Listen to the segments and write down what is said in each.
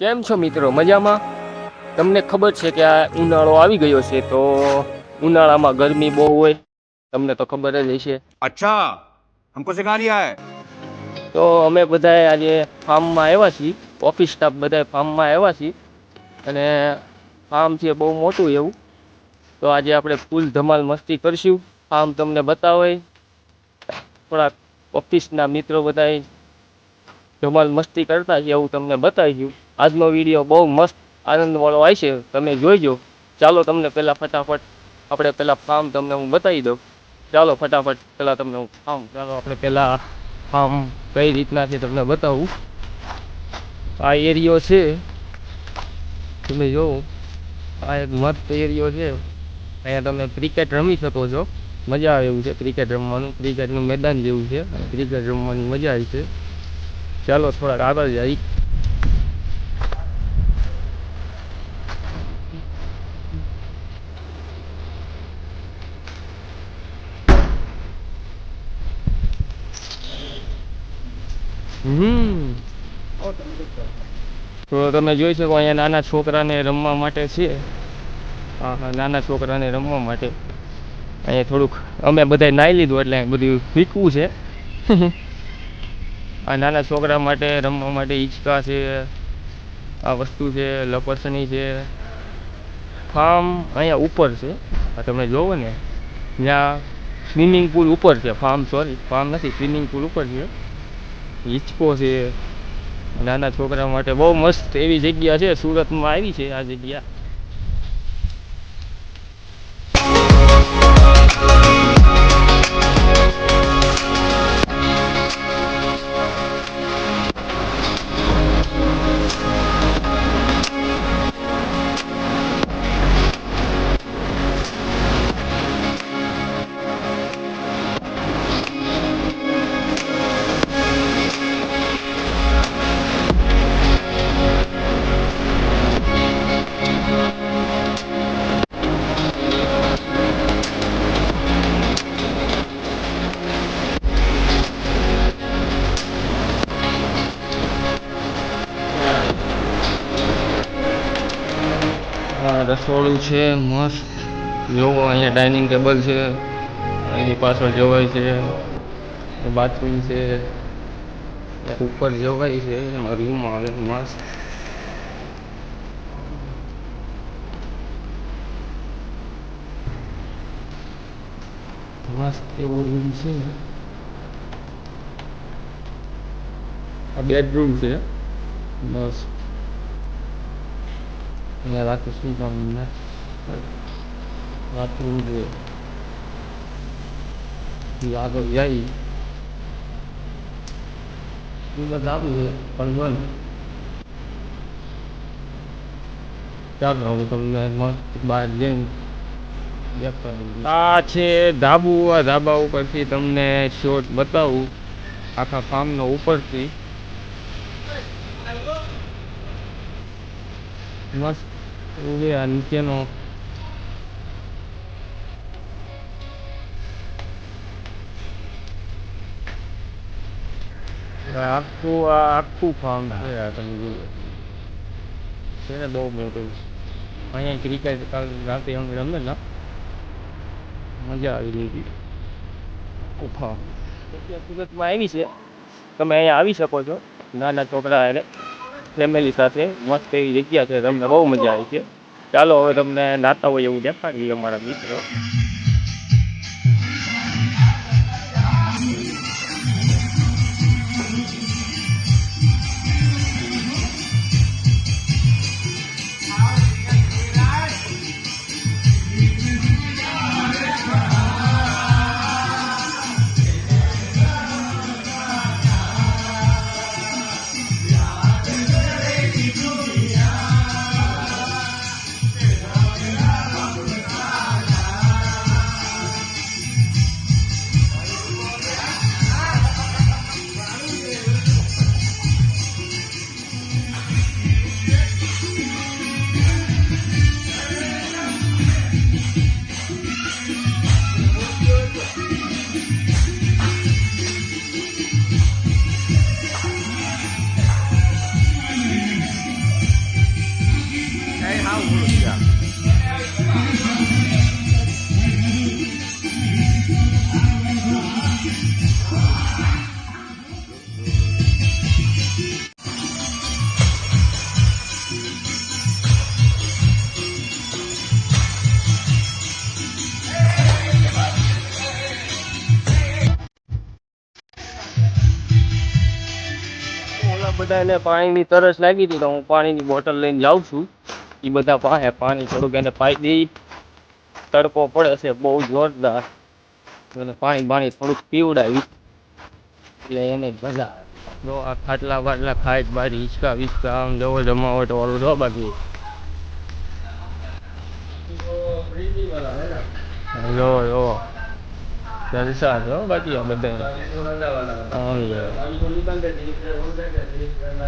કેમ છો મિત્રો? મજામાં? તમને ખબર છે કે આ ઉનાળો આવી ગયો છે તો ઉનાળામાં ગરમી બહુ હોય તમને તો ખબર જ હશે. અચ્છા હમકો સિખા રહ્યા હે? તો અમે બધાએ આજે ફાર્મમાં આવ્યા છીએ ઓફિસ સ્ટાફ બધાએ ફાર્મમાં આવ્યા છીએ અને ફાર્મ છે બહુ મોટું એવું. તો આજે આપણે ફૂલ ધમાલ મસ્તી કરશું. ફાર્મ તમને બતાવે. થોડાક ઓફિસના મિત્રો બધાએ ધમાલ મસ્તી કરતા છે એવું તમને બતાવીશું. આજનો વીડિયો બહુ મસ્ત આનંદવાળો આવશે તમે જોઈજો. ચાલો તમને પહેલાં ફટાફટ, આપણે પહેલાં ફાર્મ તમને હું બતાવી દઉં. ચાલો ફટાફટ, પહેલાં તમને હું ફાર્મ ચાલો આપણે પહેલાં ફાર્મ કઈ રીતના છે તમને બતાવું. આ એરિયો છે. તમે જોવો આ એક મસ્ત એરિયો છે. અહીંયા તમે ક્રિકેટ રમી શકો છો. મજા આવે એવું છે. ક્રિકેટ રમવાનું. ક્રિકેટનું મેદાન જેવું છે. ક્રિકેટ રમવાની મજા આવી છે. ચાલો થોડાક આગળ જઈ હમ. તો તમે જોઈ શકો અહીંયા નાના છોકરાને રમવા માટે છે. હા નાના છોકરાને રમવા માટે. અહીંયા થોડુંક અમે બધાય નાહી લીધું એટલે બધું વીકવું છે. આ નાના છોકરા માટે રમવા માટે હિંચકા છે. આ વસ્તુ છે, લપસણી છે. ફાર્મ અહીંયા ઉપર છે. આ તમે જોવો ને. ત્યાં સ્વિમિંગ પુલ ઉપર છે. ફાર્મ, સોરી, ફાર્મ નથી, સ્વિમિંગ પુલ ઉપર છે. હિંચકો છે. નાના છોકરા માટે બહુ મસ્ત એવી જગ્યા છે. સુરતમાં આવી છે આ જગ્યા. રસોડું છે, મસ્ત. જોવો, અહીંયા ડાઇનિંગ ટેબલ છે એની પાછળ જોવાય છે બાથરૂમ છે. ઉપર જોવાય છે, એમાં રૂમ આવે, મસ્ત. મસ્ત એવો રૂમ છે. આ બેડરૂમ છે, મસ્ત. અહીંયા રાતે શું કામ ને બાથરૂમ છે ઈ આગળ જાય સુરત આવું છે પણ બંધ ચાલો હું તમને મસ્ત બહાર જઈને. આ છે ધાબુ આ ધાબા ઉપરથી તમને શોટ બતાવું આખા ફાર્મનો ઉપરથી મસ્ત આ નીચેનો. આખું આ આખું ફાર્મ છે આ તમે જુઓ. છે ને બહુ મોટું. અહીંયા ક્રિકેટ કાલ રાતે અમે રમે ને મજા આવી ગઈ હતી. ઉફા સુરતમાં આવી છે. તમે અહીંયા આવી શકો છો. નાના છોકરા હારે ફેમિલી સાથે મસ્ત એવી જગ્યા છે. તમને બહુ મજા આવી છે. ચાલો, હવે તમને નાતા હોય એવું દેખાડીએ અમારા મિત્રો. બધાને પાણીની તરસ લાગી હતી તો હું પાણીની બોટલ લઈને જાઉં છું. એ બધા પાસે પાણી થોડુંક એને પાઈ દઈ. તડકો પડે છે, બહુ જોરદાર. એટલે પાણી પાણી થોડુંક પીવડાવી. એટલે એને મજા જો આ ખાટલા બાટલા ખાટ બારી, હિંચકા વિચકા, આમ જવો જમાવટ વાળું જો બાકી. જો જો. Dari sana બધા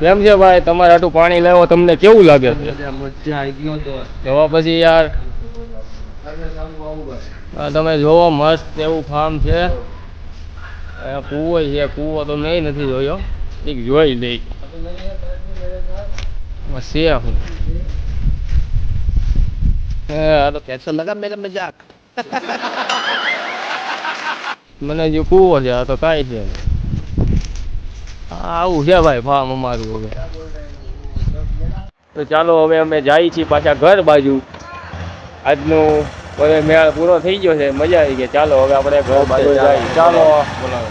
કેમ છે ભાઈ તમારે આટલું પાણી લેવો તમને કેવું લાગે છે જોવા પછી યાર તમે જોવો મસ્ત એવું ફાર્મ છે કૂવો છે કૂવો તો મેં નથી જોયો એક જોઈ લઈ છે હું હા તો કેન્સલ લગા મેડમ મને જે કૂવો છે આ તો કાંઈ છે આવું છે ભાઈ ફાર્મ અમારું હવે. તો ચાલો હવે અમે જઈએ છીએ પાછા ઘર બાજુ. આજનું હવે મેળ પૂરો થઈ ગયો છે મજા આવી ગઈ. ચાલો હવે આપણે ઘર બાજુ જઈએ. ચાલો. બોલાવો.